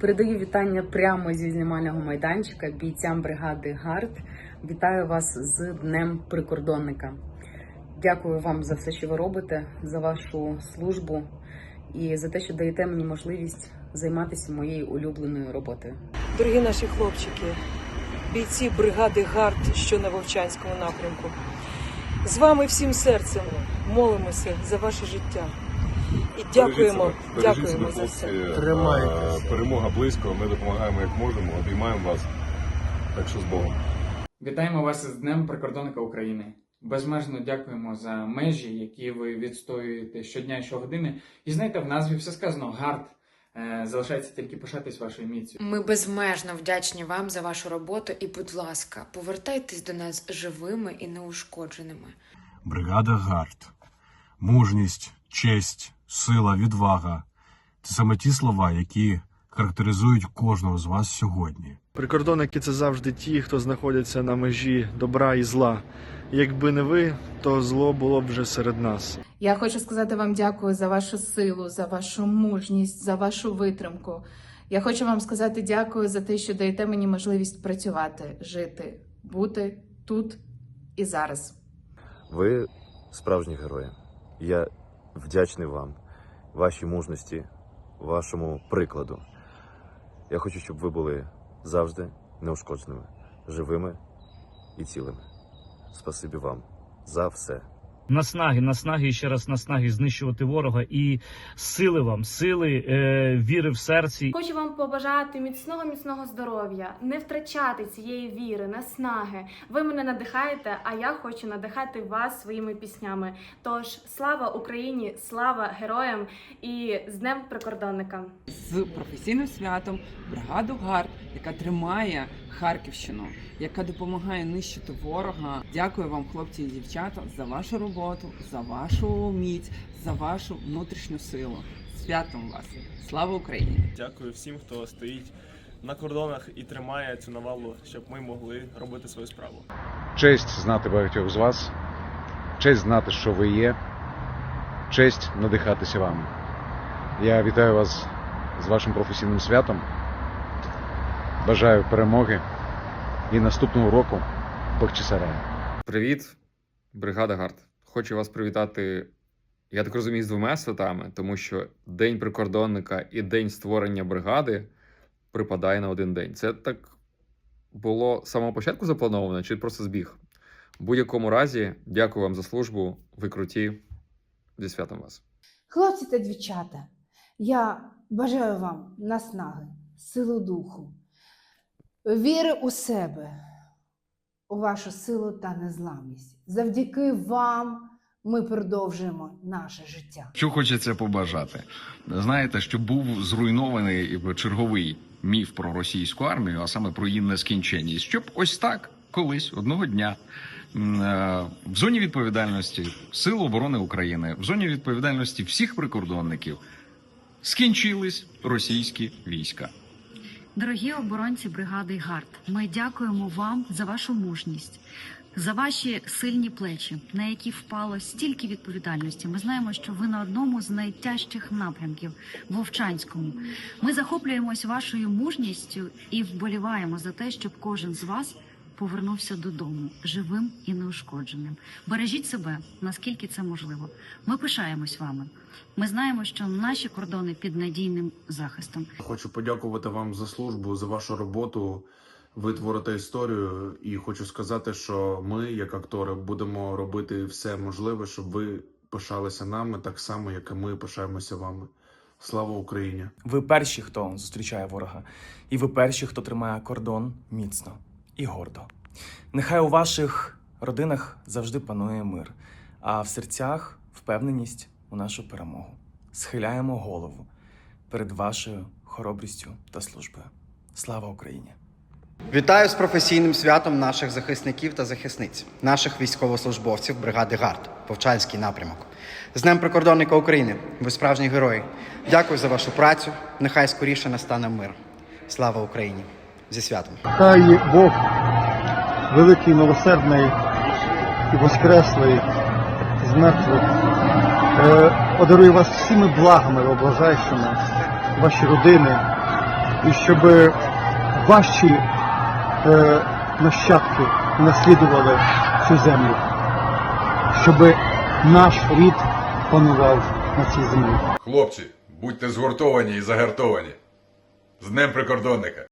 Передаю вітання прямо зі знімального майданчика бійцям бригади ГАРД. Вітаю вас з Днем прикордонника. Дякую вам за все, що ви робите, за вашу службу і за те, що даєте мені можливість займатися моєю улюбленою роботою. Дорогі наші хлопчики, бійці бригади ГАРД, що на Вовчанському напрямку. З вами всім серцем молимося за ваше життя. І дякуємо, дякуємо за все. Тримайтеся. Е, Перемога близько, ми допомагаємо як можемо, обіймаємо вас. Так що з Богом. Вітаємо вас з Днем прикордонника України. Безмежно дякуємо за межі, які ви відстоюєте щодня і щогодини. І знаєте, в назві все сказано гард. Е, Залишається тільки пишатись вашою міцю. Ми безмежно вдячні вам за вашу роботу і, будь ласка, повертайтесь до нас живими і неушкодженими. Бригада Гард. Мужність, честь, сила, відвага це саме ті слова, які характеризують кожного з вас сьогодні. Прикордонники це завжди ті, хто знаходяться на межі добра і зла. Якби не ви, то зло було б вже серед нас. Я хочу сказати вам дякую за вашу силу, за вашу мужність, за вашу витримку. Я хочу вам сказати дякую за те, що даєте мені можливість працювати, жити, бути тут і зараз. Ви справжні герої. Я вдячний вам, вашій мужності, вашому прикладу. Я хочу, щоб ви були завжди неушкодженими, живими і цілими. Спасибі вам за все. Наснаги, наснаги і ще раз наснаги знищувати ворога і сили вам, сили, е, віри в серці. Хочу вам побажати міцного міцного здоров'я, не втрачати цієї віри, наснаги. Ви мене надихаєте, а я хочу надихати вас своїми піснями. Тож слава Україні, слава героям і з Днем прикордонника! з професійним святом бригаду ГАРД, яка тримає Харківщину, яка допомагає нищити ворога. Дякую вам, хлопці і дівчата, за вашу роботу, за вашу міць, за вашу внутрішню силу. Святом вас! Слава Україні! Дякую всім, хто стоїть на кордонах і тримає цю навалу, щоб ми могли робити свою справу. Честь знати багатьох з вас, честь знати, що ви є, честь надихатися вами. Я вітаю вас з вашим професійним святом. Бажаю перемоги і наступного року Бахчисараю. Привіт, бригада Гард. Хочу вас привітати, я так розумію, з двома святами, тому що День прикордонника і День створення бригади припадає на один день. Це так було з самого початку заплановано, чи просто збіг? В будь-якому разі, дякую вам за службу. Ви круті. Зі святом вас. Хлопці та дівчата, я бажаю вам наснаги, силу духу, віри у себе, у вашу силу та незламність. Завдяки вам ми продовжуємо наше життя. Що хочеться побажати? Знаєте, щоб був зруйнований черговий міф про російську армію, а саме про її нескінченність. Щоб ось так колись одного дня е, в зоні відповідальності Сил оборони України, в зоні відповідальності всіх прикордонників скінчились російські війська. Дорогі оборонці бригади ГАРД, ми дякуємо вам за вашу мужність, за ваші сильні плечі, на які впало стільки відповідальності. Ми знаємо, що ви на одному з найтяжчих напрямків Вовчанському. Ми захоплюємось вашою мужністю і вболіваємо за те, щоб кожен з вас повернувся додому живим і неушкодженим. Бережіть себе наскільки це можливо. Ми пишаємось вами. Ми знаємо, що наші кордони під надійним захистом. Хочу подякувати вам за службу, за вашу роботу. Ви творите історію, і хочу сказати, що ми, як актори, будемо робити все можливе, щоб ви пишалися нами так само, як і ми пишаємося вами. Слава Україні! Ви перші, хто зустрічає ворога, і ви перші, хто тримає кордон міцно і гордо. Нехай у ваших родинах завжди панує мир, а в серцях впевненість у нашу перемогу. Схиляємо голову перед вашою хоробрістю та службою. Слава Україні! Вітаю з професійним святом наших захисників та захисниць, наших військовослужбовців бригади ГАРД, Повчальський напрямок. З Днем прикордонника України. Ви справжні герої. Дякую за вашу працю. Нехай скоріше настане мир. Слава Україні! Зі святом! Хай Бог великий, милосердний і воскреслий з мертвих е, одарує вас всіми благами, облажаючими, ваші родини, і щоб ваші е, нащадки наслідували цю землю, щоб наш рід панував на цій землі. Хлопці, будьте згуртовані і загартовані. З Днем прикордонника!